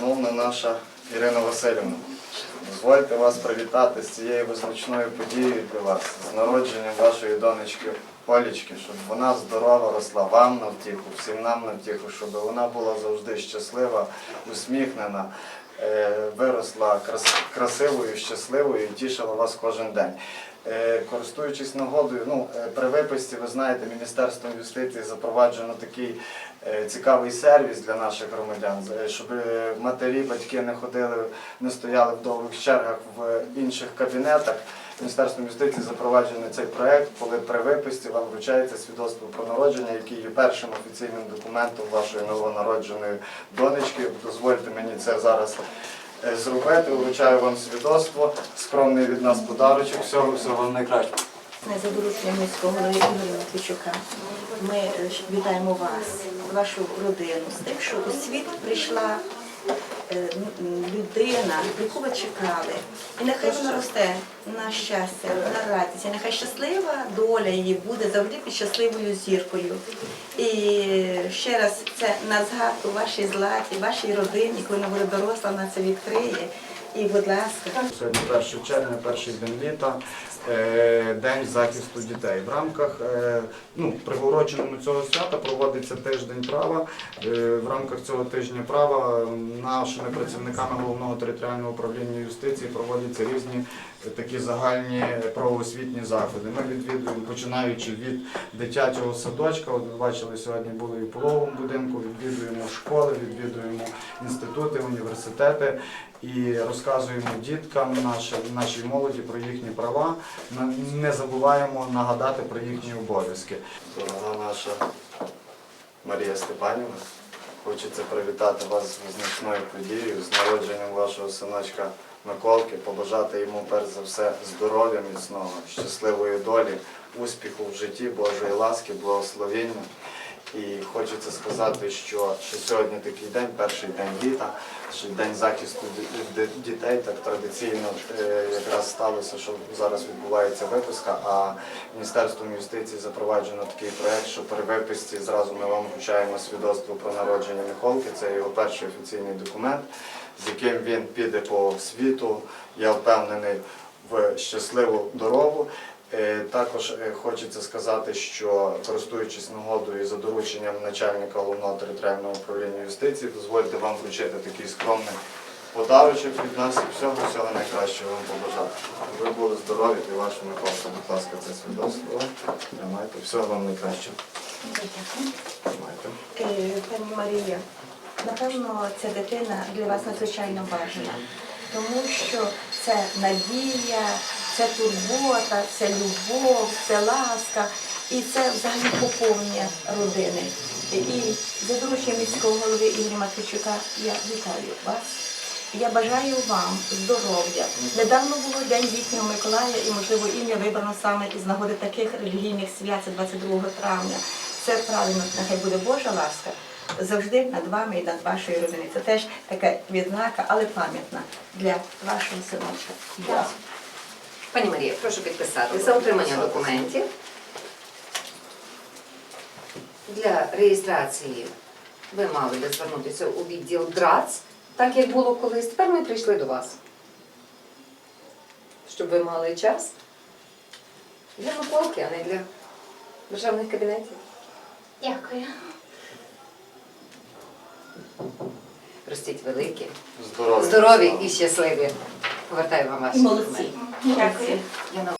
Шановна наша Ірина Васильівна, дозвольте вас привітати з цією визначною подією для вас, з народженням вашої донечки Олічки, щоб вона здорова росла вам на втіху, всім нам на втіху, щоб вона була завжди щаслива, усміхнена, е, виросла красивою, щасливою і тішила вас кожен день. Е, Користуючись нагодою, ну е, при виписці, ви знаєте, Міністерством юстиції запроваджено такий е, цікавий сервіс для наших громадян, щоб матері, батьки не ходили, не стояли в довгих чергах в інших кабінетах. Міністерством юстиції запроваджений цей проект, коли при виписці вам вручається свідоцтво про народження, який є першим офіційним документом вашої новонародженої донечки. Дозвольте мені це зараз зробити. Вручаю вам свідоцтво, скромний від нас подарочок. Всього всього найкращого. Не дорученням міського голови Ігоря Матвійчука. Ми е, вітаємо вас, вашу родину з тим, що у світ прийшла е, людина, яку ви чекали. І нехай вона росте на щастя, на радість. І нехай щаслива доля її буде завжди під щасливою зіркою. І ще раз це на згадку вашій златі, вашій родині, коли вона буде доросла, вона це відкриє. І, будь ласка, Сьогодні 1 червня, перший день літа, е, день захисту дітей. В рамках е, ну, приуроченому цього свята проводиться тиждень права. Е, В рамках цього тижня права нашими працівниками головного територіального управління юстиції проводяться різні такі загальні правоосвітні заходи. Ми відвідуємо, починаючи від дитячого садочка. От ви бачили, сьогодні були і в пологовому будинку, відвідуємо школи, відвідуємо інститути, університети і розказуємо діткам, нашій, молоді про їхні права. Не забуваємо нагадати про їхні обов'язки. Дорога наша Марія Степанівна, хочеться привітати вас з визначною подією, з народженням вашого синочка Миколки, побажати йому перш за все здоров'я міцного, щасливої долі, успіху в житті, Божої ласки, благословення. І хочеться сказати, що, що сьогодні такий день, перший день літа, що день захисту ді- ді- дітей, так традиційно е, якраз сталося, що зараз відбувається виписка, а Міністерством юстиції запроваджено такий проект, що при виписці зразу ми вам вручаємо свідоцтво про народження Михолки. Це його перший офіційний документ, з яким він піде по світу. Я впевнений в щасливу дорогу. Е, Також е, хочеться сказати, що користуючись нагодою за дорученням начальника головного територіального управління юстиції, дозвольте вам вручити такий скромний подарочок від нас і всього всього найкращого вам побажати. Ви були здорові і ваша Миколка, будь ласка, це свідоцтво. Тримайте, всього вам найкращого. Е, Пані Марія, напевно, ця дитина для вас надзвичайно важлива, тому що це надія, це турбота, це любов, це ласка, і це взагалі поповнення родини. І за дорученням міського голови Ігоря Матвійчука я вітаю вас. Я бажаю вам здоров'я. Недавно було День літнього Миколая, і, можливо, ім'я вибрано саме із нагоди таких релігійних свят, це 22 травня. Це правильно, нехай буде Божа ласка завжди над вами і над вашою родиною. Це теж така відзнака, але пам'ятна для вашого синочка. Пані Марія, прошу підписати за отримання документів. Для реєстрації ви мали би звернутися у відділ ДРАЦ, так як було колись. Тепер ми прийшли до вас. Щоб ви мали час для Миколки, а не для державних кабінетів. Дякую. Ростіть великі, Здорові. здорові і щасливі. Повертаю вам ваші молодці. Документи. Дякую. Я на